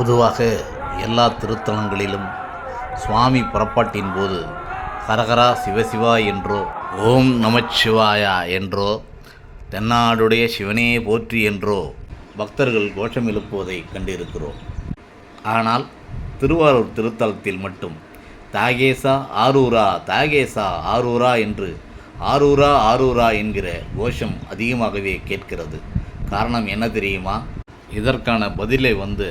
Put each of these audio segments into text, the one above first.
பொதுவாக எல்லா திருத்தலங்களிலும் சுவாமி புறப்பாட்டின் போது ஹரஹரா சிவசிவா என்றோ ஓம் நமச்சிவாயா என்றோ தென்னாடுடைய சிவனே போற்றி என்றோ பக்தர்கள் கோஷம் எழுப்புவதை கண்டிருக்கிறோம். ஆனால் திருவாரூர் திருத்தலத்தில் மட்டும் தாகேசா ஆரூரா தாகேசா ஆரூரா என்று ஆரூரா ஆரூரா என்கிற கோஷம் அதிகமாகவே கேட்கிறது. காரணம் என்ன தெரியுமா? இதற்கான பதிலை வந்து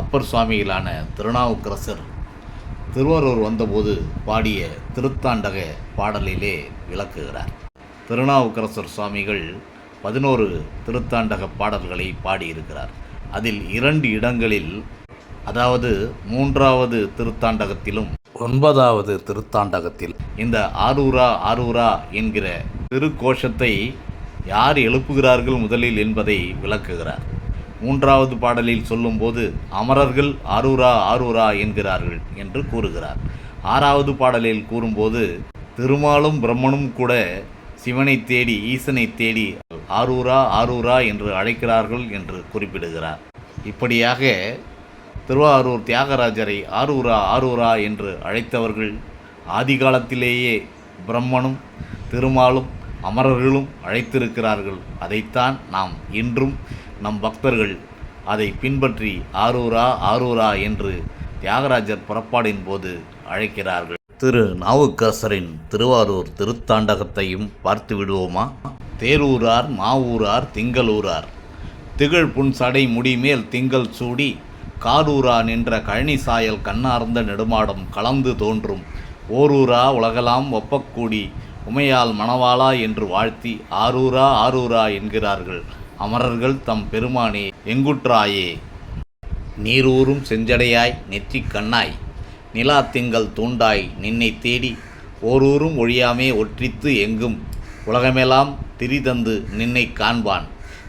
அப்பர் சுவாமிகளான திருநாவுக்கரசர் திருவாரூர் வந்தபோது பாடிய திருத்தாண்டக பாடலிலே விளக்குகிறார். திருநாவுக்கரசர் சுவாமிகள் பதினோரு திருத்தாண்டக பாடல்களை பாடியிருக்கிறார். அதில் இரண்டு இடங்களில் அதாவது மூன்றாவது திருத்தாண்டகத்திலும் ஒன்பதாவது திருத்தாண்டகத்தில் இந்த ஆரூரா ஆரூரா என்கிற திருக்கோஷத்தை யார் எழுப்புகிறார்கள் முதலில் என்பதை விளக்குகிறார். மூன்றாவது பாடலில் சொல்லும்போது அமரர்கள் ஆரூரா ஆரூரா என்கிறார்கள் என்று கூறுகிறார். ஆறாவது பாடலில் கூறும்போது திருமாலும் பிரம்மனும் கூட சிவனை தேடி ஈசனை தேடி ஆரூரா ஆரூரா என்று அழைக்கிறார்கள் என்று குறிப்பிடுகிறார். இப்படியாக திருவாரூர் தியாகராஜரை ஆரூரா ஆரூரா என்று அழைத்தவர்கள் ஆதிகாலத்திலேயே பிரம்மனும் திருமாலும் அமரர்களும் அழைத்திருக்கிறார்கள். அதைத்தான் நாம் இன்றும் நம் பக்தர்கள் அதை பின்பற்றி ஆரூரா ஆரூரா என்று தியாகராஜர் புறப்பாடின் போது அழைக்கிறார்கள். திரு. நாவுக்கரசரின் திருவாரூர் திருத்தாண்டகத்தையும் பார்த்து விடுவோமா? தேரூரார் மாவூரார் திங்களூரார். திகழ் புன் சடை முடிமேல் திங்கள் சூடி காரூரா நின்ற கழனி சாயல் கண்ணார்ந்த நெடுமாடம் கலந்து தோன்றும். ஓரூரா உலகலாம் ஒப்பக்கூடி உமையால் மணவாளா என்று வாழ்த்தி ஆரூரா ஆரூரா என்கிறார்கள். அமரர்கள் தம் பெருமானே எங்குற்றாயே? நீரூரும் செஞ்சடையாய் நெற்றிக் கண்ணாய். நிலா திங்கள் தூண்டாய் நின்னை தேடி. ஓரூரும் ஒழியாமே ஒற்றித்து எங்கும். உலகமெல்லாம் திரிதந்து நின்னை காண்பான்.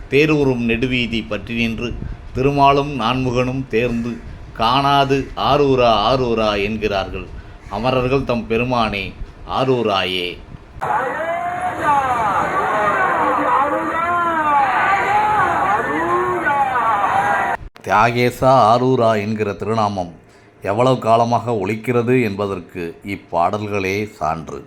தேரூரும் நெடுவீதி பற்றி நின்று. திருமாலும் நான்முகனும் தேர்ந்து. காணாது ஆரூரா ஆரூரா என்கிறார்கள். அமரர்கள் தம் பெருமானே ஆரூராயே. தியாகேசா ஆரூரா என்கிற திருநாமம் எவ்வளவு காலமாக ஒழிக்கிறது என்பதற்கு இப்பாடல்களே சான்று